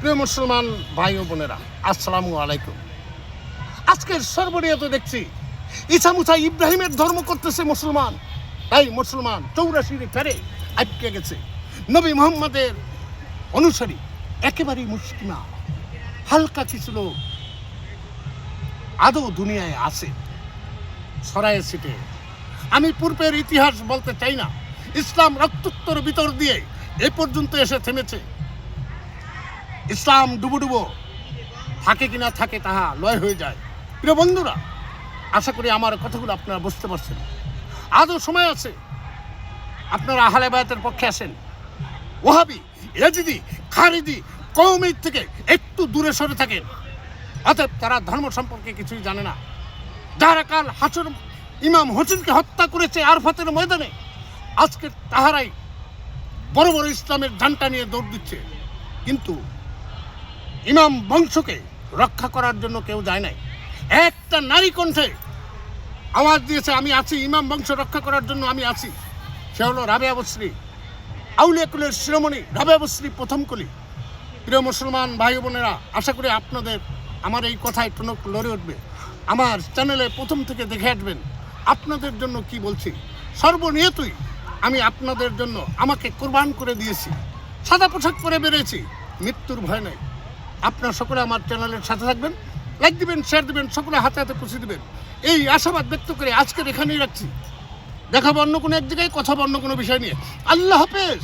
প্রিয় মুসলমান ভাই ও বোনেরা, আসসালামু আলাইকুম। আজকের সর্বনিয়ত দেখছি ইসা মুসা ইব্রাহিমের ধর্ম করতেছে মুসলমান। তাই মুসলমান চৌরাশির ফেরে আটকে গেছে। নবী মোহাম্মদের অনুসারী একেবারেই মুসলিমা হালকা কিছু লোক আদৌ দুনিয়ায় আছে। ছড়ায় ছিটে। আমি পূর্বের ইতিহাস বলতে চাই না। ইসলাম রক্তোত্তর বিতর দিয়ে এ পর্যন্ত এসে থেমেছে। ইসলাম ডুবো ডুবো থাকে কিনা থাকে তাহা লয় হয়ে যায়। প্রিয় বন্ধুরা, আশা করি আমার কথাগুলো আপনারা বুঝতে পারছেন। আজও সময় আছে, আপনারা আহলে বায়াতের পক্ষে আসেন। ওহাবি এজিদি খারিদি কৌমির থেকে একটু দূরে সরে থাকেন। অতএব তারা ধর্ম সম্পর্কে কিছুই জানে না। যারা কাল হাসুর ইমাম হোসেনকে হত্যা করেছে আরফাতের ময়দানে, আজকে তাহারাই বড় বড় ইসলামের ঝান্টা নিয়ে দৌড় দিচ্ছে। কিন্তু ইমাম বংশকে রক্ষা করার জন্য কেউ যায় নাই। একটা নারী কণ্ঠে আওয়াজ দিয়েছে, আমি আছি, ইমাম বংশ রক্ষা করার জন্য আমি আছি। সে হলো রাবে আবশ্রী আউলিয়া কুলের শিরোমণি রাবে আবশ্রী প্রথম কলি। প্রিয় মুসলমান ভাই বোনেরা, আশা করি আপনাদের আমার এই কথায় টনক লড়ে উঠবে। আমার চ্যানেলে প্রথম থেকে দেখে আসবেন আপনাদের জন্য কি বলছি। সর্বনিয়তই আমি আপনাদের জন্য আমাকে কোরবান করে দিয়েছি। সাদা পোশাক পরে বেরিয়েছি, মৃত্যুর ভয় নেই। আপনার সকলে আমার চ্যানেলের সাথে থাকবেন লাইক দিবেন শেয়ার দিবেন, সকলে হাতে হাতে খুশি দিবেন। এই আশাবাদ ব্যক্ত করে আজকের এখানেই রাখছি। দেখাবো অন্য কোনো এক জায়গায়, কথা অন্য কোনো বিষয় নিয়ে। আল্লাহ হাফেজ!